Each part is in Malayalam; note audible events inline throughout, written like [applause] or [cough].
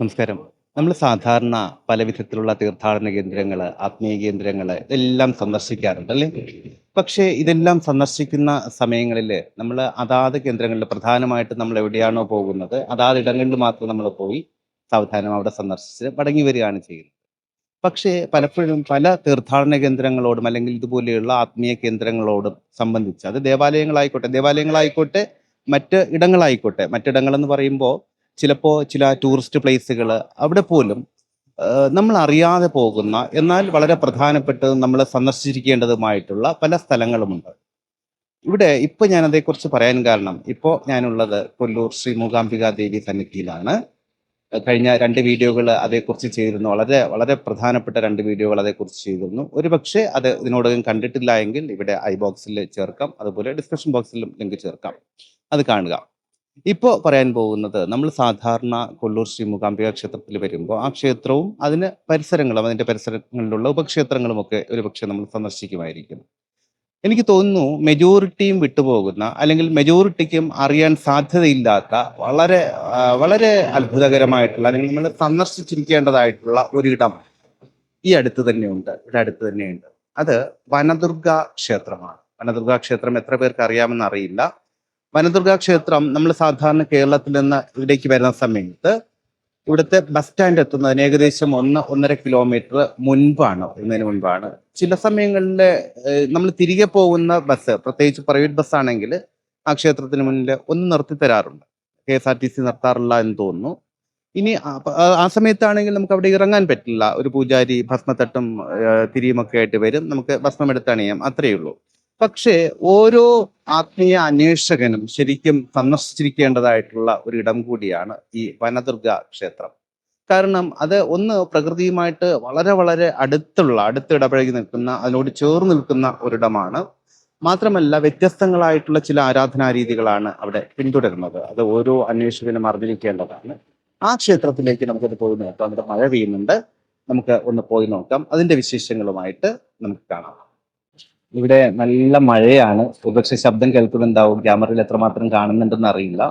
നമസ്കാരം. നമ്മൾ സാധാരണ പല വിധത്തിലുള്ള തീർത്ഥാടന കേന്ദ്രങ്ങൾ ആത്മീയ കേന്ദ്രങ്ങൾ ഇതെല്ലാം സന്ദർശിക്കാറുണ്ട് അല്ലേ? പക്ഷേ ഇതെല്ലാം സന്ദർശിക്കുന്ന സമയങ്ങളിൽ നമ്മൾ അതാത് കേന്ദ്രങ്ങളിൽ പ്രധാനമായിട്ട് നമ്മൾ എവിടെയാണോ പോകുന്നത് അതാത് ഇടങ്ങളിൽ മാത്രം നമ്മൾ പോയി സാവധാനം അവിടെ സന്ദർശിച്ച് മടങ്ങി വരികയാണ് ചെയ്യുന്നത്. പക്ഷേ പലപ്പോഴും പല തീർത്ഥാടന കേന്ദ്രങ്ങളോടും അല്ലെങ്കിൽ ഇതുപോലെയുള്ള ആത്മീയ കേന്ദ്രങ്ങളോടും സംബന്ധിച്ച് അത് ദേവാലയങ്ങളായിക്കോട്ടെ ദേവാലയങ്ങളായിക്കോട്ടെ മറ്റ് ഇടങ്ങളായിക്കോട്ടെ മറ്റിടങ്ങളെന്ന് പറയുമ്പോൾ ചിലപ്പോൾ ചില ടൂറിസ്റ്റ് പ്ലേസുകൾ അവിടെ പോലും നമ്മൾ അറിയാതെ പോകുന്ന എന്നാൽ വളരെ പ്രധാനപ്പെട്ട നമ്മൾ സന്ദർശിച്ചിരിക്കേണ്ടതുമായിട്ടുള്ള പല സ്ഥലങ്ങളുമുണ്ട്. ഇവിടെ ഇപ്പൊ ഞാൻ അതേക്കുറിച്ച് പറയാൻ കാരണം ഇപ്പോൾ ഞാനുള്ളത് കൊല്ലൂർ ശ്രീ മൂകാംബിക ദേവി സന്നിധിയിലാണ്. കഴിഞ്ഞ രണ്ട് വീഡിയോകൾ അതേക്കുറിച്ച് ചെയ്തിരുന്നു. വളരെ വളരെ പ്രധാനപ്പെട്ട രണ്ട് വീഡിയോകൾ അതേക്കുറിച്ച് ചെയ്തിരുന്നു. ഒരു പക്ഷേ അത് ഇതിനോടകം കണ്ടിട്ടില്ല എങ്കിൽ ഇവിടെ ഐ ബോക്സിൽ ചേർക്കാം. അതുപോലെ ഡിസ്ക്രിപ്ഷൻ ബോക്സിലും ലിങ്ക് ചേർക്കാം. അത് കാണുക. ഇപ്പോൾ പറയാൻ പോകുന്നത് നമ്മൾ സാധാരണ കൊല്ലൂർ ശ്രീ മൂകാംബിക ക്ഷേത്രത്തിൽ വരുമ്പോൾ ആ ക്ഷേത്രവും അതിന് പരിസരങ്ങളും അതിന്റെ പരിസരങ്ങളിലുള്ള ഉപക്ഷേത്രങ്ങളും ഒക്കെ ഒരുപക്ഷെ നമ്മൾ സന്ദർശിക്കുമായിരിക്കും. എനിക്ക് തോന്നുന്നു മെജോറിറ്റിയും വിട്ടുപോകുന്ന അല്ലെങ്കിൽ മെജോറിറ്റിക്കും അറിയാൻ സാധ്യതയില്ലാത്ത വളരെ വളരെ അത്ഭുതകരമായിട്ടുള്ള അല്ലെങ്കിൽ നമ്മൾ സന്ദർശിച്ചിരിക്കേണ്ടതായിട്ടുള്ള ഒരിടം ഈ അടുത്ത് തന്നെയുണ്ട് ഇവിടെ അടുത്ത് തന്നെയുണ്ട്. അത് വനദുർഗ ക്ഷേത്രമാണ്. വനദുർഗ ക്ഷേത്രം എത്ര പേർക്ക് അറിയാമെന്ന് അറിയില്ല. വനദുർഗ ക്ഷേത്രം നമ്മൾ സാധാരണ കേരളത്തിൽ നിന്ന് ഇവിടേക്ക് വരുന്ന സമയത്ത് ഇവിടുത്തെ ബസ് സ്റ്റാൻഡ് എത്തുന്നതിന് ഏകദേശം ഒന്ന് ഒന്നര കിലോമീറ്റർ മുൻപാണ് എന്നതിന് മുൻപാണ്. ചില സമയങ്ങളിൽ നമ്മൾ തിരികെ പോകുന്ന ബസ് പ്രത്യേകിച്ച് പ്രൈവറ്റ് ബസ് ആണെങ്കിൽ ആ ക്ഷേത്രത്തിന് മുന്നിൽ ഒന്ന് നിർത്തി തരാറുണ്ട്. K S R T C നിർത്താറില്ല എന്ന് തോന്നുന്നു. ഇനി ആ- സമയത്താണെങ്കിൽ നമുക്ക് അവിടെ ഇറങ്ങാൻ പറ്റില്ല. ഒരു പൂജാരി ഭസ്മത്തട്ടും തിരിയുമൊക്കെ ആയിട്ട് വരും. നമുക്ക് ഭസ്മം എടുത്തണിയാം അത്രയേ ഉള്ളൂ. പക്ഷേ ഓരോ ആത്മീയ അന്വേഷകനും ശരിക്കും സന്ദർശിച്ചിരിക്കേണ്ടതായിട്ടുള്ള ഒരു ഇടം കൂടിയാണ് ഈ വനദുർഗ ക്ഷേത്രം. കാരണം അത് ഒന്ന് പ്രകൃതിയുമായിട്ട് വളരെ വളരെ അടുത്തുള്ള അടുത്ത് ഇടപഴകി നിൽക്കുന്ന അതിനോട് ചേർന്ന് നിൽക്കുന്ന ഒരിടമാണ്. മാത്രമല്ല വ്യത്യസ്തങ്ങളായിട്ടുള്ള ചില ആരാധനാ രീതികളാണ് അവിടെ പിന്തുടരുന്നത്. അത് ഓരോ അന്വേഷകനും അറിഞ്ഞിരിക്കേണ്ടതാണ്. ആ ക്ഷേത്രത്തിലേക്ക് നമുക്കത് പോയി നോക്കാം. അവിടെ മഴ പെയ്യുന്നുണ്ട്. നമുക്ക് ഒന്ന് പോയി നോക്കാം. അതിന്റെ വിശേഷങ്ങളുമായിട്ട് നമുക്ക് കാണാം. ഇവിടെ നല്ല മഴയാണ്. ഒരുപക്ഷെ ശബ്ദം കേൾക്കുന്നുണ്ടാവും. ക്യാമറയിൽ എത്രമാത്രം കാണുന്നുണ്ടെന്ന് അറിയില്ല.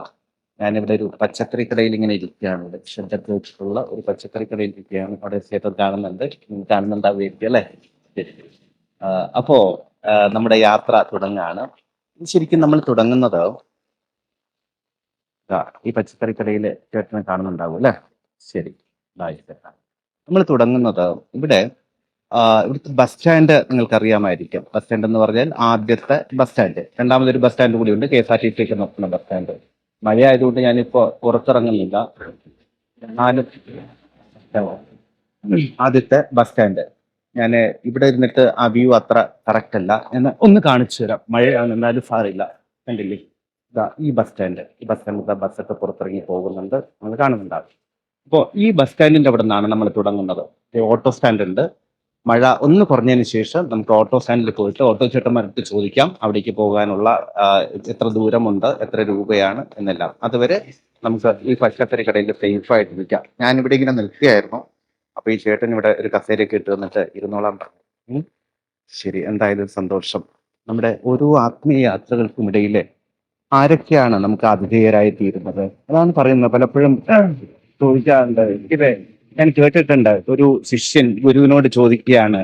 ഞാനിവിടെ ഒരു പച്ചക്കറി കടയിൽ ഇങ്ങനെ ഇരിക്കുകയാണ്. ഇവിടെ ഷെഡൊക്കെ വെച്ചിട്ടുള്ള ഒരു പച്ചക്കറി കടയിൽ ഇരിക്കുകയാണ്. അവിടെ ചേട്ടൻ കാണുന്നുണ്ട്. കാണുന്നുണ്ടാവുമായിരിക്കും അല്ലേ. അപ്പോ നമ്മുടെ യാത്ര തുടങ്ങാണ്. ശരിക്കും നമ്മൾ തുടങ്ങുന്നത് ഈ പച്ചക്കറി കടയിൽ ചേട്ടനെ കാണുന്നുണ്ടാവും അല്ലേ? ശരി. നമ്മൾ തുടങ്ങുന്നത് ഇവിടെ ഇവിടുത്തെ ബസ് സ്റ്റാൻഡ് നിങ്ങൾക്ക് അറിയാമായിരിക്കും ബസ് സ്റ്റാൻഡ് എന്ന് പറഞ്ഞാൽ ആദ്യത്തെ ബസ് സ്റ്റാൻഡ് രണ്ടാമതൊരു ബസ് സ്റ്റാൻഡ് കൂടിയുണ്ട്. കെ എസ് ആർ ടി സിക്ക് നോക്കുന്ന ബസ് സ്റ്റാൻഡ് മഴ ആയതുകൊണ്ട് ഞാനിപ്പോ പുറത്തിറങ്ങുന്നില്ല. ആദ്യത്തെ ബസ് സ്റ്റാൻഡ് ഞാൻ ഇവിടെ ഇരുന്നിട്ട് ആ വ്യൂ അത്ര കറക്റ്റ് അല്ല. എന്ന് ഒന്ന് കാണിച്ചു തരാം. മഴയാണ് എന്നാലും സാറില്ല കണ്ടില്ലേ? ഇതാ ഈ ബസ് സ്റ്റാൻഡ് ഈ ബസ് സ്റ്റാൻഡ് ബസ്സൊക്കെ പുറത്തിറങ്ങി പോകുന്നുണ്ട്. നമ്മൾ കാണുന്നുണ്ടാവും. അപ്പോൾ ഈ ബസ് സ്റ്റാൻഡിന്റെ അവിടെ നിന്നാണ് നമ്മൾ തുടങ്ങുന്നത്. ഓട്ടോ സ്റ്റാൻഡ് ഉണ്ട്. മഴ ഒന്ന് കുറഞ്ഞതിന് ശേഷം നമുക്ക് ഓട്ടോ സ്റ്റാൻഡിൽ പോയിട്ട് ഓട്ടോ ചേട്ടന്മാർക്ക് ചോദിക്കാം. അവിടേക്ക് പോകാനുള്ള എത്ര ദൂരമുണ്ട് എത്ര രൂപയാണ് എന്നെല്ലാം. അതുവരെ നമുക്ക് ഈ പച്ചക്കറി കടയിൽ സേഫ് ആയിട്ട് ഇരിക്കാം ഞാൻ ഇവിടെ ഇങ്ങനെ നിൽക്കുകയായിരുന്നു. അപ്പൊ ഈ ചേട്ടൻ ഇവിടെ ഒരു കസേരയൊക്കെ ഇട്ട് വന്നിട്ട് ഇരുന്നോളാം പറഞ്ഞു. ശരി എന്തായാലും സന്തോഷം. നമ്മുടെ ഓരോ ആത്മീയ യാത്രകൾക്കും ഇടയിലെ ആരൊക്കെയാണ് നമുക്ക് ആതിഥേയരായി തീരുന്നത്? അതാണ് പറയുന്നത്. പലപ്പോഴും ചോദിക്കാറുണ്ട് ഇത് ഞാൻ കേട്ടിട്ടുണ്ട്. ഒരു ശിഷ്യൻ ഗുരുവിനോട് ചോദിക്കുകയാണ്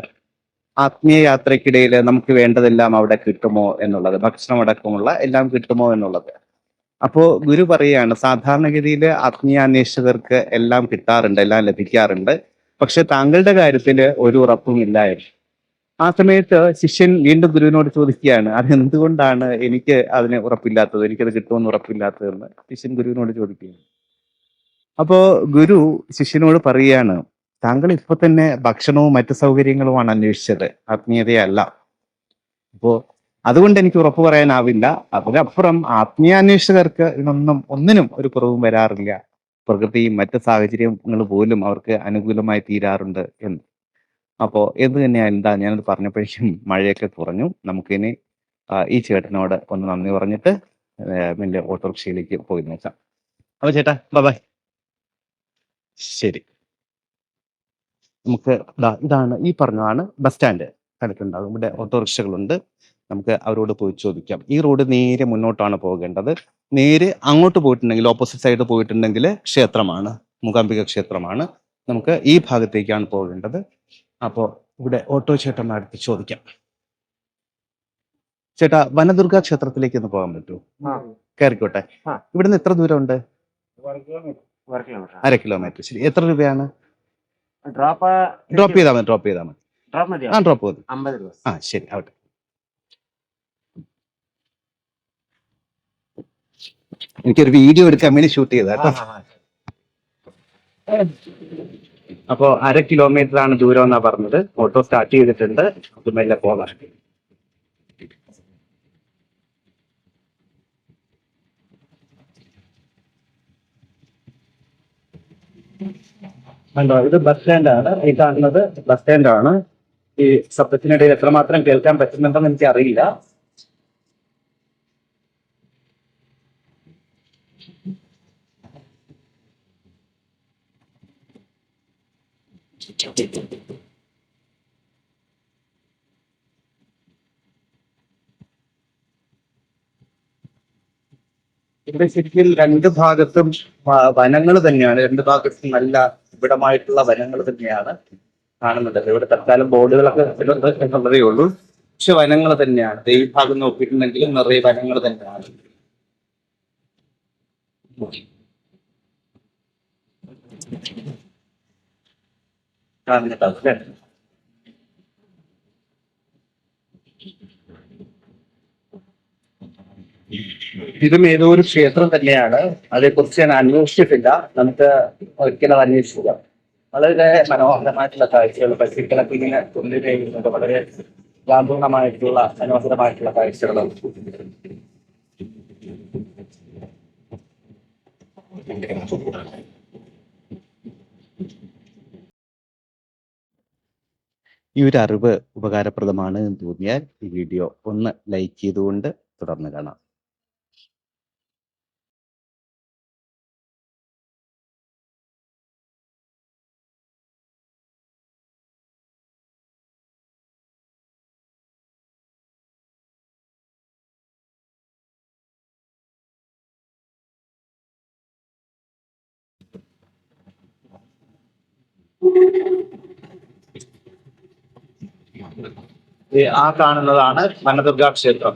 ആത്മീയ യാത്രക്കിടയിൽ നമുക്ക് വേണ്ടതെല്ലാം അവിടെ കിട്ടുമോ എന്നുള്ളത്? ഭക്ഷണമടക്കമുള്ള എല്ലാം കിട്ടുമോ എന്നുള്ളത്? അപ്പോ ഗുരു പറയുകയാണ് സാധാരണഗതിയിൽ ആത്മീയാന്വേഷകർക്ക് എല്ലാം കിട്ടാറുണ്ട് എല്ലാം ലഭിക്കാറുണ്ട്. പക്ഷെ താങ്കളുടെ കാര്യത്തിൽ ഒരു ഉറപ്പും ഇല്ലായിരുന്നു ആ സമയത്ത് ശിഷ്യൻ വീണ്ടും ഗുരുവിനോട് ചോദിക്കുകയാണ് അത് എന്തുകൊണ്ടാണ് എനിക്ക് അതിന് ഉറപ്പില്ലാത്തത്? എനിക്കത് കിട്ടുമെന്ന് ഉറപ്പില്ലാത്തതെന്ന് ശിഷ്യൻ ഗുരുവിനോട് ചോദിക്കുകയാണ് അപ്പോ ഗുരു ശിഷ്യനോട് പറയാണ് താങ്കൾ ഇപ്പൊ തന്നെ ഭക്ഷണവും മറ്റു സൗകര്യങ്ങളുമാണ് അന്വേഷിച്ചത്. ആത്മീയതയല്ല. അപ്പോ അതുകൊണ്ട് എനിക്ക് ഉറപ്പ് പറയാനാവില്ല. അതിനപ്പുറം ആത്മീയാന്വേഷകർക്ക് ഇതിനൊന്നും ഒന്നിനും ഒരു കുറവും വരാറില്ല. പ്രകൃതിയും മറ്റ് സാഹചര്യങ്ങൾ പോലും അവർക്ക് അനുകൂലമായി തീരാറുണ്ട് എന്ന്. അപ്പോ എന്ത് തന്നെയായാലും എന്താ ഞാനത് പറഞ്ഞപ്പോഴേക്കും മഴയൊക്കെ കുറഞ്ഞു. നമുക്കിനി ഈ ചേട്ടനോട് ഒന്ന് നന്ദി പറഞ്ഞിട്ട് വലിയ ഓട്ടോറിക്ഷയിലേക്ക് പോയി നോക്കാം. അപ്പൊ ചേട്ടാ ബൈ. ശരി. നമുക്ക് ഇതാണ് ഈ പറഞ്ഞതാണ് ബസ് സ്റ്റാൻഡ് കണ്ടിട്ടുണ്ടാകും ഇവിടെ ഓട്ടോറിക്ഷകളുണ്ട്. നമുക്ക് അവരോട് പോയി ചോദിക്കാം. ഈ റോഡ് നേരെ മുന്നോട്ടാണ് പോകേണ്ടത്. നേരെ അങ്ങോട്ട് പോയിട്ടുണ്ടെങ്കിൽ ഓപ്പോസിറ്റ് സൈഡ് പോയിട്ടുണ്ടെങ്കിൽ ക്ഷേത്രമാണ്. മൂകാംബിക ക്ഷേത്രമാണ്. നമുക്ക് ഈ ഭാഗത്തേക്കാണ് പോകേണ്ടത്. അപ്പോൾ ഇവിടെ ഓട്ടോ ചേട്ടന്മാരടുത്ത് ചോദിക്കാം. ചേട്ടാ വനദുർഗ ക്ഷേത്രത്തിലേക്ക് ഒന്ന് പോകാൻ പറ്റുമോ? കയറിക്കോട്ടെ. ഇവിടുന്ന് എത്ര ദൂരമുണ്ട്? അര കിലോമീറ്റർ ശരി. എത്ര രൂപയാണ്? ഡ്രോപ്പ് ഡ്രോപ്പ് ചെയ്താൽ മതി ഡ്രോപ്പ് ചെയ്താൽ മതി. ഡ്രോപ്പ് മതി ആ ഡ്രോപ്പ് മതി. അമ്പത് രൂപ. ആ ശരി. ആവട്ടെ. എനിക്കൊരു വീഡിയോ എടുക്കാൻ വേണ്ടി ഷൂട്ട് ചെയ്ത കേട്ടോ. അപ്പോ അര കിലോമീറ്റർ ആണ് ദൂരം എന്നാ പറഞ്ഞത്. ഓട്ടോ സ്റ്റാർട്ട് ചെയ്തിട്ടുണ്ട്. അത് മെല്ലെ പോകാം. കണ്ടോ ഇത് ബസ് സ്റ്റാൻഡാണ് ഈ കാണുന്നത് ബസ് സ്റ്റാൻഡാണ് ഈ ശബ്ദത്തിനിടയിൽ എത്രമാത്രം കേൾക്കാൻ പറ്റുന്നുണ്ടെന്ന് എനിക്ക് അറിയില്ല ഇവിടെ ശരിക്കും രണ്ട് ഭാഗത്തും വനങ്ങൾ തന്നെയാണ്. രണ്ട് ഭാഗത്തും നല്ല ഇവിടമായിട്ടുള്ള വനങ്ങൾ തന്നെയാണ് കാണുന്നത്. ഇവിടെ തൽക്കാലം ബോർഡുകളൊക്കെ എന്നുള്ളതേ ഉള്ളൂ. പക്ഷെ വനങ്ങൾ തന്നെയാണ്. ഈ ഭാഗം നോക്കിയിട്ടുണ്ടെങ്കിൽ നിറയെ വനങ്ങൾ തന്നെയാണ്. കാണുന്നുണ്ടാവും അല്ലേ? ഇതും ഏതോ ഒരു ക്ഷേത്രം തന്നെയാണ്. അതേക്കുറിച്ച് ഞാൻ അന്വേഷിച്ചിട്ടില്ല. നമുക്ക് ഒരിക്കലും അന്വേഷിക്കുക വളരെ മനോഹരമായിട്ടുള്ള കാഴ്ചകൾ പശുക്കളൊക്കെ ഇങ്ങനെ തുള്ളിലേക്ക് വളരെ ഗാംഭീര്യമായിട്ടുള്ള മനോഹരമായിട്ടുള്ള കാഴ്ചകളാണ്. ഈ ഒരു അറിവ് ഉപകാരപ്രദമാണ് എന്ന് തോന്നിയാൽ ഈ വീഡിയോ ഒന്ന് ലൈക്ക് ചെയ്തുകൊണ്ട് തുടർന്ന് കാണാം. ആ കാണുന്നതാണ് വനദുർഗാ ക്ഷേത്രം.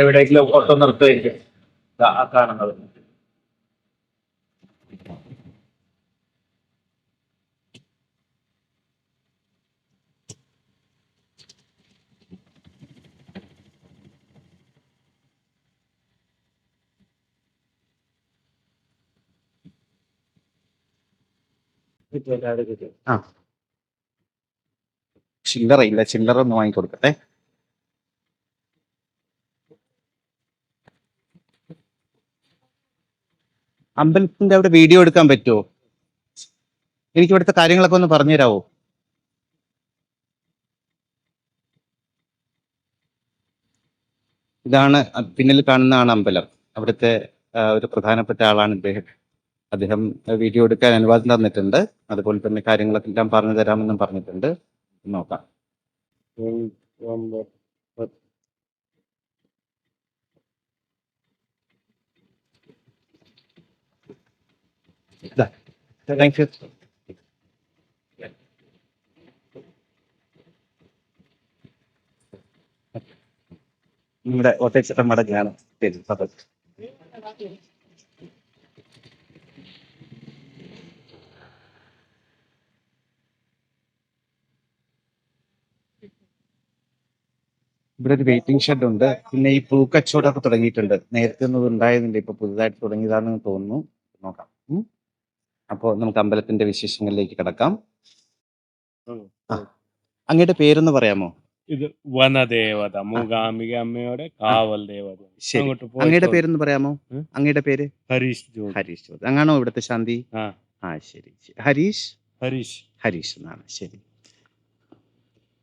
എവിടെയെങ്കിലും ഓട്ടോ നിർത്തുകയും ആ കാണുന്നത് ചില്ലറ ഇല്ല ചില്ലറ ഒന്ന് വാങ്ങിക്കൊടുക്കട്ടെ. അമ്പലത്തിന്റെ അവിടെ വീഡിയോ എടുക്കാൻ പറ്റുമോ? എനിക്ക് ഇവിടുത്തെ കാര്യങ്ങളൊക്കെ ഒന്ന് പറഞ്ഞു തരാവോ ഇതാണ് പിന്നിൽ കാണുന്നതാണ് അമ്പലം. അവിടുത്തെ ഒരു പ്രധാനപ്പെട്ട ആളാണ് ഇദ്ദേഹം. അദ്ദേഹം വീഡിയോ എടുക്കാൻ അനുവാദം തന്നിട്ടുണ്ട്. അതുപോലെ തന്നെ കാര്യങ്ങളൊക്കെ എല്ലാം പറഞ്ഞു തരാമെന്നും പറഞ്ഞിട്ടുണ്ട്. നോക്കാം. താങ്ക് യു നമ്മുടെ ഒറ്റച്ചിട്ടം മടങ്ങാണ് ശരി ഇവിടെ ഒരു വെയിറ്റിംഗ് ഷെഡ് ഉണ്ട്. പിന്നെ ഈ പൂ പൂക്കച്ചവടമൊക്കെ തുടങ്ങിയിട്ടുണ്ട്. നേരത്തെ ഒന്നും ഉണ്ടായിരുന്നില്ല. ഇപ്പൊ പുതുതായിട്ട് തുടങ്ങിയതാണെന്ന് തോന്നുന്നു. നോക്കാം. അപ്പോൾ അപ്പോ നമുക്ക് അമ്പലത്തിന്റെ വിശേഷങ്ങളിലേക്ക് കിടക്കാം. അങ്ങയുടെ പേരൊന്ന് പറയാമോ? ഇത് വനദേവത മൂകാംബിക അമ്മയുടെ കാവൽ ദേവത. അങ്ങയുടെ പേരൊന്ന് പറയാമോ? അങ്ങയുടെ പേര്? ഹരീഷ് ജോൺ ഹരീഷ് ചോദ്യം അങ്ങാണോ ഇവിടുത്തെ ശാന്തി? ആ. ശരി. ഹരീഷ്? ഹരീഷ്. ഹരീഷ് എന്നാണ്. ശരി.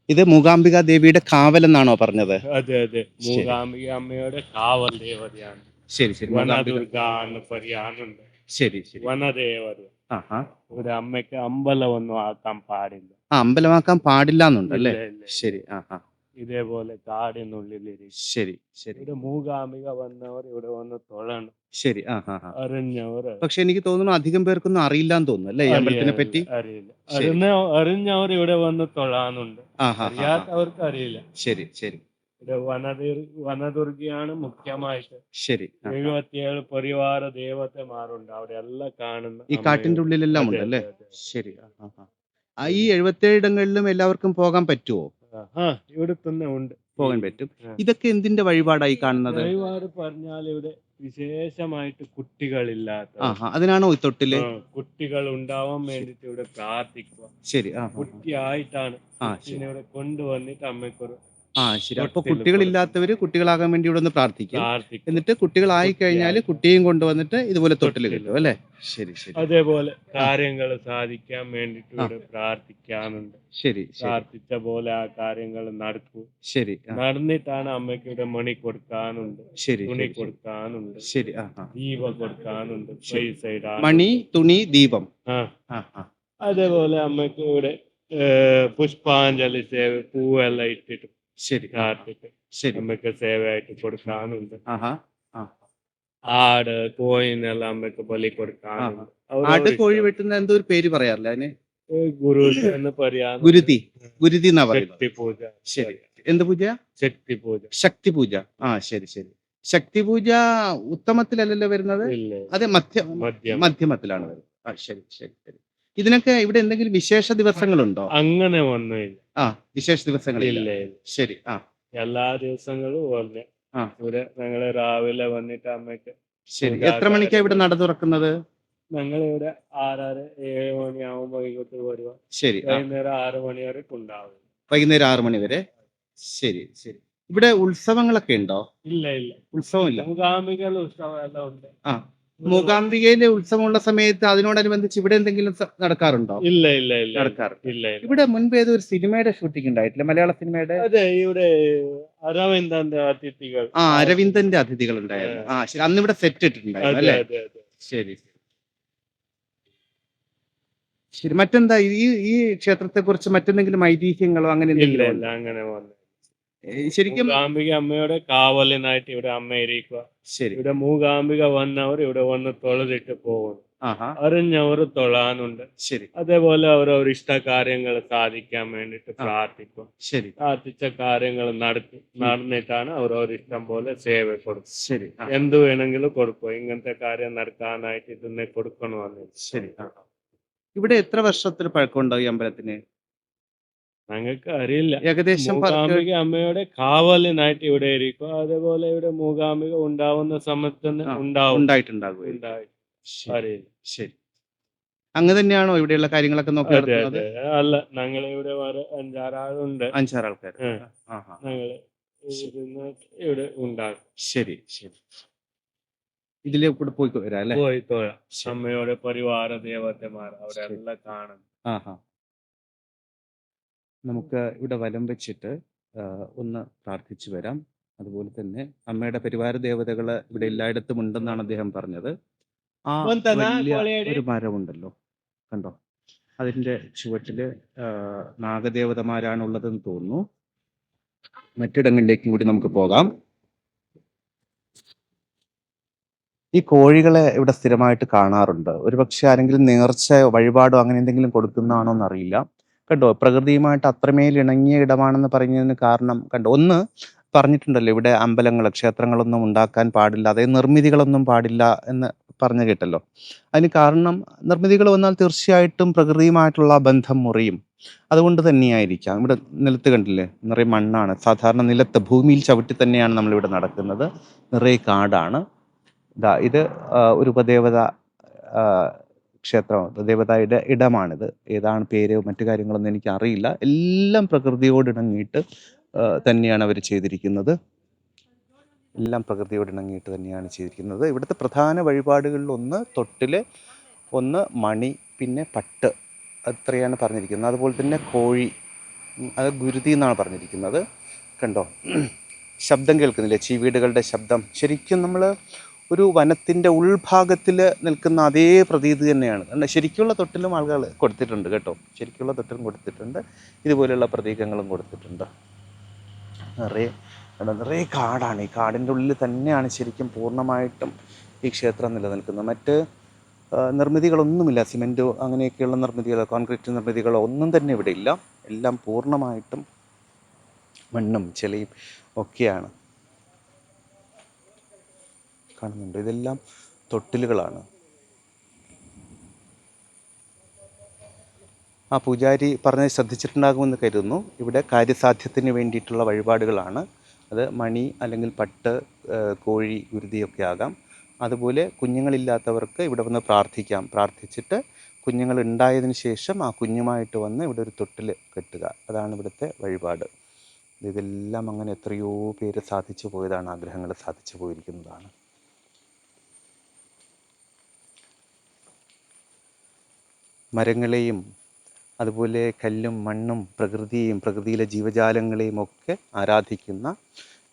ഇത് മൂകാംബിക ദേവിയുടെ കാവൽ എന്നാണോ പറഞ്ഞത്? അതെ അതെ. മൂകാംബിക അമ്മയുടെ കാവൽ ദേവതയാണ്. ശരി ശരി. വനദുർഗ എന്ന് പറയാനുണ്ട് ശരി ശരി. വനദേവത. ഒരു അമ്മയ്ക്ക് അമ്പലമൊന്നും ആക്കാൻ പാടില്ല. ആ അമ്പലമാക്കാൻ പാടില്ല എന്നുണ്ട് അല്ലേ. ശരി ആ ആ ഇതേപോലെ കാടിനുള്ളിൽ ശരി ശരി. ഇവിടെ മൂകാംബിക വന്നവർ ഇവിടെ വന്ന് തൊഴണം. ശരി. ആ ഹാ അറിഞ്ഞവർ പക്ഷെ എനിക്ക് തോന്നുന്നു അധികം പേർക്കൊന്നും അറിയില്ലാന്ന് തോന്നുന്നു അല്ലേ? ഈ അമ്പലത്തിനെ പറ്റി? അറിയില്ല. ശരി. അറിഞ്ഞ അറിഞ്ഞവർ ഇവിടെ വന്ന് തൊഴാനുണ്ട്. ആ. അറിയാത്തവർക്ക് അറിയില്ല. ശരി ശരി. ഇവിടെ വനദുർ വനദുർഗിയാണ് മുഖ്യമായിട്ട്. ശരി ആ. എഴുപത്തിയേഴ് പരിവാര ദേവതമാരുണ്ട്. അവിടെ എല്ലാം കാണുന്ന ഈ കാട്ടിന്റെ ഉള്ളിലെല്ലാം ഉണ്ട് അല്ലേ. ശരി ആ, ആ, ആ. ആ, ഈ എഴുപത്തേഴ് ഇടങ്ങളിലും എല്ലാവർക്കും പോകാൻ പറ്റുമോ ആ ഇവിടെ തന്നെ ഉണ്ട്. പോകാൻ പറ്റും. ആ. ഇതൊക്കെ എന്തിന്റെ വഴിപാടായി കാണുന്നത്? വഴിപാട് പറഞ്ഞാൽ ഇവിടെ വിശേഷമായിട്ട് കുട്ടികളില്ലാത്ത അതിനാണോ ഈ തൊട്ടിൽ? കുട്ടികൾ ഉണ്ടാവാൻ വേണ്ടിട്ട് ഇവിടെ പ്രാർത്ഥിക്കുക. ശരി. കുട്ടിയായിട്ടാണ് ഇവിടെ കൊണ്ടുവന്നിട്ട് അമ്മയ്ക്കൊരു ആ ശരി. അപ്പൊ കുട്ടികളില്ലാത്തവര് കുട്ടികളാകാൻ വേണ്ടി ഇവിടെ ഒന്ന് പ്രാർത്ഥിക്കും. എന്നിട്ട് കുട്ടികളായി കഴിഞ്ഞാൽ കുട്ടിയും കൊണ്ടുവന്നിട്ട് ഇതുപോലെ തൊട്ടിൽ. കിട്ടും അല്ലെ? ശരി ശരി. അതേപോലെ കാര്യങ്ങൾ സാധിക്കാൻ വേണ്ടിട്ട് ഇവിടെ പ്രാർത്ഥിക്കാനുണ്ട്. ശരി പ്രാർത്ഥിച്ച പോലെ ആ കാര്യങ്ങൾ നടക്കൂ. ശരി നടന്നിട്ടാണ് അമ്മയ്ക്ക് ഇവിടെ മണി കൊടുക്കാനുണ്ട്. ശരി തുണി. കൊടുക്കാനുണ്ട്. ശരി ദീപ കൊടുക്കാനുണ്ട്. ശരി. പൈസ ഇടാൻ മണി തുണി ദീപം. അതേപോലെ അമ്മയ്ക്ക് ഇവിടെ പുഷ്പാഞ്ജലി സേവ പൂവെല്ലാം ഇട്ടിട്ട് ശരി. ആ, ആ. പ്രാർത്ഥിട്ട് ശരി. അമ്മയ്ക്ക് സേവയായിട്ട് കൊടുക്കാനുണ്ട്. ആഹാ. ആട് കോയിനെല്ലാം നമുക്ക് ബലി കൊടുക്കാനുണ്ട്. ആട് കോഴി വെട്ടുന്ന എന്തോ ഒരു പേര് പറയാറില്ല അതിന്? ഗുരു എന്ന് പറയാം. ഗുരുതി. ഗുരുതി എന്നാ പറയുന്നത്. പൂജ. ശരി. എന്ത് പൂജ? ശക്തി പൂജ. ശക്തി പൂജ. ആ ശരി ശരി. ശക്തി പൂജ ഉത്തമത്തിലല്ലല്ലോ വരുന്നത്? അതെ മധ്യ. മധ്യമത്തിലാണ് വരുന്നത്. ആ ശരി ശരി ശരി. ഇതിനൊക്കെ ഇവിടെ എന്തെങ്കിലും വിശേഷ ദിവസങ്ങളുണ്ടോ? അങ്ങനെ ഒന്നുമില്ല ആ വിശേഷ ദിവസങ്ങളില്ല. ഇല്ല ഇല്ല. ശരി ആ. എല്ലാ ദിവസങ്ങളും പോലെ ആ. ഇവിടെ ഞങ്ങൾ രാവിലെ വന്നിട്ട് അമ്മയ്ക്ക് ശരി എത്ര മണിക്കാ ഇവിടെ നട തുറക്കുന്നത്? ഞങ്ങൾ ഇവിടെ ആറാറ് ഏഴ് മണിയാവുമ്പോ വൈകിട്ട് വരുക ശരി ആ. വൈകുന്നേരം ആറ് മണി വരെ ഉണ്ടാവും. വൈകുന്നേരം ആറു മണി വരെ? ശരി ശരി. ഇവിടെ ഉത്സവങ്ങളൊക്കെ ഉണ്ടോ? ഇല്ല ഇല്ല. ഉത്സവമില്ല മൂകാംബികൾ ഉത്സവം എല്ലാം ഉണ്ട്. ആ. മൂകാംബികയിലെ ഉത്സവമുള്ള സമയത്ത് അതിനോടനുബന്ധിച്ച് ഇവിടെ എന്തെങ്കിലും നടക്കാറുണ്ടോ? ഇല്ല ഇല്ല ഇല്ല നടക്കാറില്ല ഇല്ല ഇവിടെ മുൻപ് ഏതോ ഒരു സിനിമയുടെ ഷൂട്ടിംഗ് ഉണ്ടായിട്ടില്ല? മലയാള സിനിമയുടെ? അതെ ഇവിടെ അരവിന്ദന്റെ അതിഥികൾ. ആ അരവിന്ദന്റെ അതിഥികൾ ഉണ്ടായിരുന്നു. ആ. ശരി. അന്ന് ഇവിടെ സെറ്റ് ഇട്ടിട്ടുണ്ടായിരുന്നു അല്ലേ? ശരി ശരി. മറ്റെന്താ? ഈ ഈ ക്ഷേത്രത്തെ കുറിച്ച് മറ്റെന്തെങ്കിലും ഐതിഹ്യങ്ങളോ അങ്ങനെ എന്തെങ്കിലും അങ്ങനെ ശരിക്കും മൂകാംബിക അമ്മയുടെ കാവലിനായിട്ട് ഇവിടെ അമ്മ ഇരിക്കുക ശരി. ഇവിടെ മൂകാംബിക വന്നവർ ഇവിടെ വന്ന് തൊഴുതിട്ട് പോകുന്നു. അറിഞ്ഞവർ തൊഴാനുണ്ട്. ശരി. അതേപോലെ അവരവർ ഇഷ്ട കാര്യങ്ങൾ സാധിക്കാൻ വേണ്ടിട്ട് പ്രാർത്ഥിക്കും. ശരി. പ്രാർത്ഥിച്ച കാര്യങ്ങൾ നടത്തി. നടന്നിട്ടാണ് അവരവർ ഇഷ്ടം പോലെ സേവ കൊടുക്കും ശരി. എന്ത് വേണമെങ്കിലും കൊടുക്കും. ഇങ്ങനത്തെ കാര്യം നടക്കാനായിട്ട് ഇതിനെ കൊടുക്കണമെന്ന് ശരി. ഇവിടെ എത്ര വർഷത്തിൽ പഴക്കമുണ്ടാവും ഈ അമ്പലത്തിന്? ഞങ്ങൾക്ക് അറിയില്ല. ഏകദേശം മൂകാംബിക അമ്മയുടെ കാവലിനായിട്ട് ഇവിടെ ആയിരിക്കും അതേപോലെ ഇവിടെ മൂകാംബിക ഉണ്ടാവുന്ന സമയത്ത് ഉണ്ടാവും. ഉണ്ടായിട്ടുണ്ടാകും. അറിയില്ല. ശരി. അങ്ങ് തന്നെയാണോ ഇവിടെയുള്ള കാര്യങ്ങളൊക്കെ നോക്കി നടത്തുന്നത്? അല്ല ഞങ്ങൾ ഇവിടെ വേറെ അഞ്ചാറാളുണ്ട്. അഞ്ചാറ് ആൾക്കാർ ഞങ്ങൾ ഇവിടെ ഉണ്ടാകും. ശരി ശരി. ഇതിലെ കൂടെ പോയി വരാം അല്ലേ? പോയി തോരാം. അമ്മയുടെ പരിവാര ദേവതമാർ അവിടെ. എല്ലാം കാണും. ആഹാ. നമുക്ക് ഇവിടെ വലം വെച്ചിട്ട് ഒന്ന് പ്രാർത്ഥിച്ചു വരാം. അതുപോലെ തന്നെ അമ്മയുടെ പരിവാര ദേവതകൾ ഇവിടെ എല്ലായിടത്തും ഉണ്ടെന്നാണ് അദ്ദേഹം പറഞ്ഞത്. ആ വലിയ. ഒരു മരമുണ്ടല്ലോ കണ്ടോ? അതിന്റെ ചുവട്ടിൽ ആ, നാഗദേവതമാരാണുള്ളതെന്ന് തോന്നുന്നു. മറ്റിടങ്ങളിലേക്കും കൂടി നമുക്ക് പോകാം. ഈ കോഴികളെ ഇവിടെ സ്ഥിരമായിട്ട് കാണാറുണ്ട്. ഒരുപക്ഷെ ആരെങ്കിലും നേർച്ച വഴിപാടോ അങ്ങനെ എന്തെങ്കിലും കൊടുക്കുന്നതാണോ എന്നറിയില്ല കണ്ടോ? പ്രകൃതിയുമായിട്ട് അത്രമേൽ ഇണങ്ങിയ ഇടമാണെന്ന് പറഞ്ഞതിന് കാരണം കണ്ടോ? ഒന്ന് പറഞ്ഞിട്ടുണ്ടല്ലോ ഇവിടെ അമ്പലങ്ങൾ ക്ഷേത്രങ്ങളൊന്നും ഉണ്ടാക്കാൻ പാടില്ല അതായത് നിർമ്മിതികളൊന്നും പാടില്ല എന്ന് പറഞ്ഞു കേട്ടല്ലോ. അതിന് കാരണം നിർമ്മിതികൾ വന്നാൽ തീർച്ചയായിട്ടും പ്രകൃതിയുമായിട്ടുള്ള ബന്ധം മുറിയും. അതുകൊണ്ട് തന്നെയായിരിക്കാം. ഇവിടെ നിലത്ത് കണ്ടില്ലേ? നിറയെ മണ്ണാണ്. സാധാരണ നിലത്ത് ഭൂമിയിൽ ചവിട്ടി തന്നെയാണ് നമ്മളിവിടെ നടക്കുന്നത്. നിറയെ കാടാണ്. ഇതാ ഇത് ഒരു ഉപദേവത ക്ഷേത്രം ദേവതയുടെ ഇടമാണിത്. ഏതാണ് പേര് മറ്റു കാര്യങ്ങളൊന്നും എനിക്ക് അറിയില്ല എല്ലാം പ്രകൃതിയോട് ഇണങ്ങിയിട്ട് തന്നെയാണ് അവർ ചെയ്തിരിക്കുന്നത്. എല്ലാം പ്രകൃതിയോട് ഇണങ്ങിയിട്ട് തന്നെയാണ് ചെയ്തിരിക്കുന്നത്. ഇവിടുത്തെ പ്രധാന വഴിപാടുകളിൽ ഒന്ന് തൊട്ടിൽ ഒന്ന് മണി പിന്നെ പട്ട് അത്രയാണ് പറഞ്ഞിരിക്കുന്നത്. അതുപോലെ തന്നെ കോഴി അത് ഗുരുതി എന്നാണ് പറഞ്ഞിരിക്കുന്നത്. കണ്ടോ? ശബ്ദം കേൾക്കുന്നില്ലേ? ചീവീടുകളുടെ ശബ്ദം. ശരിക്കും നമ്മൾ ഒരു വനത്തിന്റെ ഉൾഭാഗത്തിൽ നിൽക്കുന്ന അതേ പ്രതീതി തന്നെയാണ്. കാരണം ശരിക്കുള്ള തൊട്ടിലും ആളുകൾ കൊടുത്തിട്ടുണ്ട് കേട്ടോ. ശരിക്കുള്ള തൊട്ടിലും കൊടുത്തിട്ടുണ്ട്. ഇതുപോലെയുള്ള പ്രതീകങ്ങളും കൊടുത്തിട്ടുണ്ട്. നിറയെ നിറയെ കാടാണ്. ഈ കാടിന്റെ ഉള്ളിൽ തന്നെയാണ് ശരിക്കും പൂർണമായിട്ടും ഈ ക്ഷേത്രം നിലനിൽക്കുന്നത്. മറ്റ് നിർമ്മിതികളൊന്നുമില്ല. സിമെന്റോ അങ്ങനെയൊക്കെയുള്ള നിർമ്മിതികളോ കോൺക്രീറ്റ് നിർമ്മിതികളോ ഒന്നും തന്നെ ഇവിടെ ഇല്ല. എല്ലാം പൂർണമായിട്ടും മണ്ണും ചെളിയും ഒക്കെയാണ്. കാണുന്നുണ്ട്. ഇതെല്ലാം തൊട്ടിലുകളാണ്. ആ പൂജാരി പറഞ്ഞത് ശ്രദ്ധിച്ചിട്ടുണ്ടാകുമെന്ന് കരുതുന്നു. ഇവിടെ കാര്യസാധ്യത്തിന് വേണ്ടിയിട്ടുള്ള വഴിപാടുകളാണ്. അത് മണി അല്ലെങ്കിൽ പട്ട് കോഴി ഗുരുതിയൊക്കെ ആകാം. അതുപോലെ കുഞ്ഞുങ്ങളില്ലാത്തവർക്ക് ഇവിടെ വന്ന് പ്രാർത്ഥിക്കാം. പ്രാർത്ഥിച്ചിട്ട് കുഞ്ഞുങ്ങൾ ഉണ്ടായതിനു ശേഷം ആ കുഞ്ഞുമായിട്ട് വന്ന് ഇവിടെ ഒരു തൊട്ടിൽ കെട്ടുക. അതാണ് ഇവിടുത്തെ വഴിപാട്. ഇതെല്ലാം അങ്ങനെ എത്രയോ പേര് സാധിച്ചു പോയതാണ് ആഗ്രഹങ്ങൾ സാധിച്ചു പോയിരിക്കുന്നതാണ്. മരങ്ങളെയും അതുപോലെ കല്ലും മണ്ണും പ്രകൃതിയെയും പ്രകൃതിയിലെ ജീവജാലങ്ങളെയും ഒക്കെ ആരാധിക്കുന്ന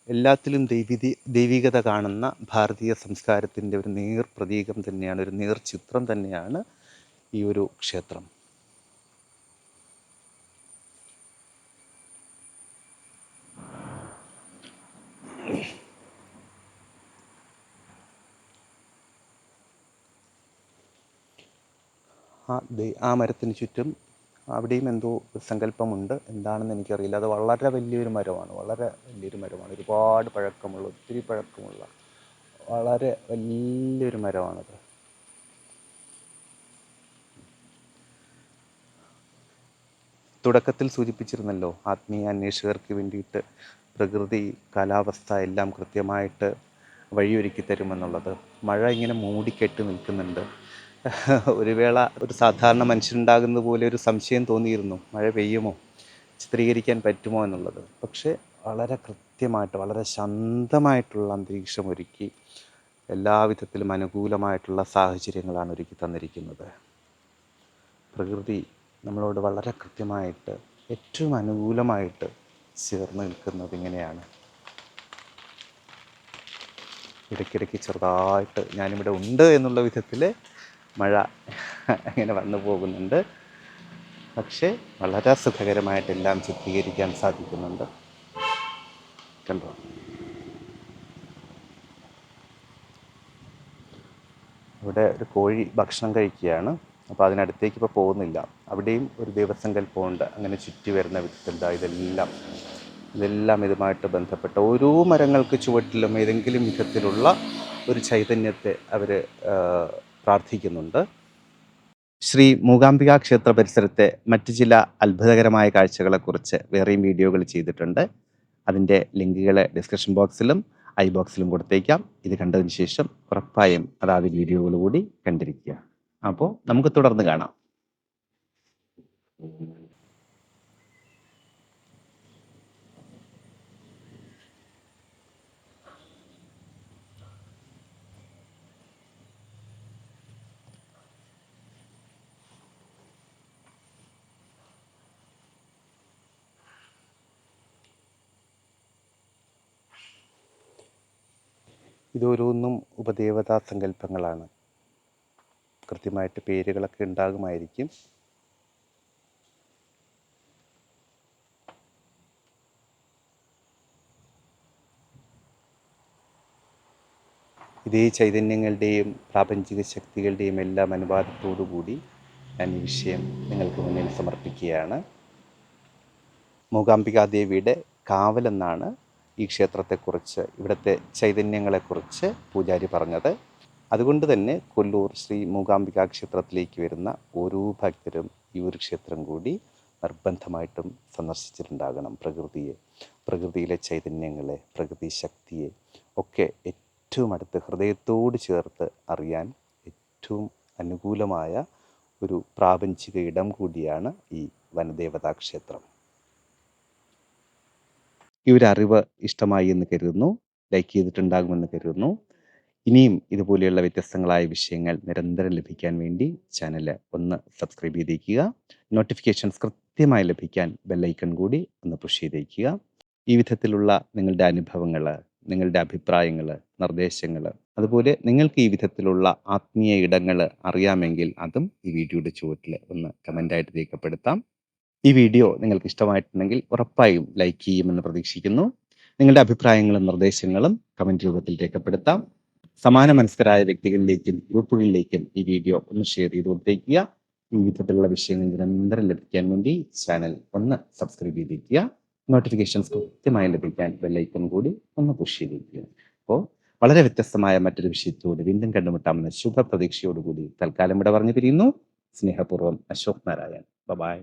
എല്ലാത്തിലും ദൈവിതി ദൈവികത കാണുന്ന ഭാരതീയ സംസ്കാരത്തിന്റെ ഒരു നേർ പ്രതീകം തന്നെയാണ് ഒരു നേർ ചിത്രം തന്നെയാണ് ഈ ഒരു ക്ഷേത്രം. ആ ആ മരത്തിന് ചുറ്റും അവിടെയും എന്തോ സങ്കല്പമുണ്ട്. എന്താണെന്ന് എനിക്കറിയില്ല. അത് വളരെ വലിയൊരു മരമാണ്. വളരെ വലിയൊരു മരമാണ്. ഒരുപാട് പഴക്കമുള്ള ഒത്തിരി പഴക്കമുള്ള വളരെ വലിയൊരു മരമാണത്. തുടക്കത്തിൽ സൂചിപ്പിച്ചിരുന്നല്ലോ ആത്മീയ അന്വേഷകർക്ക് വേണ്ടിയിട്ട് പ്രകൃതി കാലാവസ്ഥ എല്ലാം കൃത്യമായിട്ട് വഴിയൊരുക്കി തരുമെന്നുള്ളത്. മഴ ഇങ്ങനെ മൂടിക്കെട്ടി നിൽക്കുന്നുണ്ട്. [laughs] ഒരു വേള ഒരു സാധാരണ മനുഷ്യരുണ്ടാകുന്ന പോലെ ഒരു സംശയം തോന്നിയിരുന്നു. മഴ പെയ്യുമോ? ചിത്രീകരിക്കാൻ പറ്റുമോ എന്നുള്ളത്. പക്ഷേ വളരെ കൃത്യമായിട്ട് വളരെ ശാന്തമായിട്ടുള്ള അന്തരീക്ഷം ഒരുക്കി എല്ലാവിധത്തിലും അനുകൂലമായിട്ടുള്ള സാഹചര്യങ്ങളാണ് ഒരുക്കി തന്നിരിക്കുന്നത്. പ്രകൃതി നമ്മളോട് വളരെ കൃത്യമായിട്ട് ഏറ്റവും അനുകൂലമായിട്ട് ചേർന്ന് നിൽക്കുന്നത് ഇങ്ങനെയാണ്. ഇടയ്ക്കിടയ്ക്ക് ചെറുതായിട്ട് ഞാനിവിടെ ഉണ്ട് എന്നുള്ള വിധത്തിൽ മഴ അങ്ങനെ വന്നു പോകുന്നുണ്ട്. പക്ഷേ വളരെ സുഖകരമായിട്ട് എല്ലാം ചിത്രീകരിക്കാൻ സാധിക്കുന്നുണ്ട്. കണ്ടോ? ഇവിടെ ഒരു കോഴി ഭക്ഷണം കഴിക്കുകയാണ്. അപ്പോൾ അതിനടുത്തേക്ക് ഇപ്പോൾ പോകുന്നില്ല. അവിടെയും ഒരു ദൈവസങ്കല്പമുണ്ട് അങ്ങനെ ചുറ്റി വരുന്ന വിധത്തിൽ ദാ ഇതെല്ലാം ഇതെല്ലാം ഇതുമായിട്ട് ബന്ധപ്പെട്ട ഓരോ മരങ്ങൾക്ക് ചുവട്ടിലും ഏതെങ്കിലും വിധത്തിലുള്ള ഒരു ചൈതന്യത്തെ അവർ പ്രാർത്ഥിക്കുന്നുണ്ട്. ശ്രീ മൂകാംബിക ക്ഷേത്ര പരിസരത്തെ മറ്റ് ചില അത്ഭുതകരമായ കാഴ്ചകളെക്കുറിച്ച് വേറെയും വീഡിയോകൾ ചെയ്തിട്ടുണ്ട്. അതിന്റെ ലിങ്കുകൾ ഡിസ്ക്രിപ്ഷൻ ബോക്സിലും ഐ ബോക്സിലും കൊടുത്തേക്കാം. ഇത് കണ്ടതിന് ശേഷം ഉറപ്പായും അതാത് വീഡിയോകൾ കൂടി കണ്ടിരിക്കുക. അപ്പോൾ നമുക്ക് തുടർന്ന് കാണാം. ഇതോരോന്നും ഉപദേവതാ സങ്കല്പങ്ങളാണ്. കൃത്യമായിട്ട് പേരുകളൊക്കെ ഉണ്ടാകുമായിരിക്കും. ഇതേ ചൈതന്യങ്ങളുടെയും പ്രാപഞ്ചിക ശക്തികളുടെയും എല്ലാം അനുവാദത്തോടുകൂടി ഞാൻ ഈ വിഷയം നിങ്ങൾക്ക് മുന്നിൽ സമർപ്പിക്കുകയാണ്. മൂകാംബികാദേവിയുടെ കാവലെന്നാണ് ഈ ക്ഷേത്രത്തെക്കുറിച്ച് ഇവിടുത്തെ ചൈതന്യങ്ങളെക്കുറിച്ച് പൂജാരി പറഞ്ഞത്. അതുകൊണ്ട് തന്നെ കൊല്ലൂർ ശ്രീ മൂകാംബിക ക്ഷേത്രത്തിലേക്ക് വരുന്ന ഓരോ ഭക്തരും ഈ ഒരു ക്ഷേത്രം കൂടി നിർബന്ധമായിട്ടും സന്ദർശിച്ചിട്ടുണ്ടാകണം. പ്രകൃതിയെ പ്രകൃതിയിലെ ചൈതന്യങ്ങളെ പ്രകൃതി ശക്തിയെ ഒക്കെ ഏറ്റവും അടുത്ത് ഹൃദയത്തോട് ചേർത്ത് അറിയാൻ ഏറ്റവും അനുകൂലമായ ഒരു പ്രാപഞ്ചിക ഇടം കൂടിയാണ് ഈ വനദേവതാ ക്ഷേത്രം. ഈ ഒരു അറിവ് ഇഷ്ടമായി എന്ന് കരുതുന്നു. ലൈക്ക് ചെയ്തിട്ടുണ്ടാകുമെന്ന് കരുതുന്നു. ഇനിയും ഇതുപോലെയുള്ള വ്യത്യസ്തങ്ങളായ വിഷയങ്ങൾ നിരന്തരം ലഭിക്കാൻ വേണ്ടി ചാനൽ ഒന്ന് സബ്സ്ക്രൈബ് ചെയ്തേക്കുക. നോട്ടിഫിക്കേഷൻസ് കൃത്യമായി ലഭിക്കാൻ ബെല്ലൈക്കൺ കൂടി ഒന്ന് പുഷ് ചെയ്തേക്കുക. ഈ വിധത്തിലുള്ള നിങ്ങളുടെ അനുഭവങ്ങൾ നിങ്ങളുടെ അഭിപ്രായങ്ങൾ നിർദ്ദേശങ്ങൾ അതുപോലെ നിങ്ങൾക്ക് ഈ വിധത്തിലുള്ള ആത്മീയ ഇടങ്ങൾ അറിയാമെങ്കിൽ അതും ഈ വീഡിയോയുടെ ചുവട്ടിൽ ഒന്ന് കമന്റായിട്ട് രേഖപ്പെടുത്താം. ഈ വീഡിയോ നിങ്ങൾക്ക് ഇഷ്ടമായിട്ടുണ്ടെങ്കിൽ ഉറപ്പായും ലൈക്ക് ചെയ്യുമെന്ന് പ്രതീക്ഷിക്കുന്നു. നിങ്ങളുടെ അഭിപ്രായങ്ങളും നിർദ്ദേശങ്ങളും കമന്റ് രൂപത്തിൽ രേഖപ്പെടുത്താം. സമാന മനസ്കരായ വ്യക്തികളിലേക്കും ഗ്രൂപ്പുകളിലേക്കും ഈ വീഡിയോ ഒന്ന് ഷെയർ ചെയ്ത് കൊടുത്തേക്കുക. ഈ വിധത്തിലുള്ള വിഷയങ്ങൾ നിരന്തരം ലഭിക്കാൻ വേണ്ടി ചാനൽ ഒന്ന് സബ്സ്ക്രൈബ് ചെയ്തിരിക്കുക. നോട്ടിഫിക്കേഷൻസ് കൃത്യമായി ലഭിക്കാൻ ബെല്ലൈക്കൺ കൂടി ഒന്ന് പുഷ് ചെയ്തിരിക്കുക. അപ്പോൾ വളരെ വ്യത്യസ്തമായ മറ്റൊരു വിഷയത്തോട് വീണ്ടും കണ്ടുമുട്ടാമെന്ന ശുഭ പ്രതീക്ഷയോടുകൂടി തൽക്കാലം ഇവിടെ പറഞ്ഞു പിരിയുന്നു സ്നേഹപൂർവം അശോക് നാരായൺ. ബൈ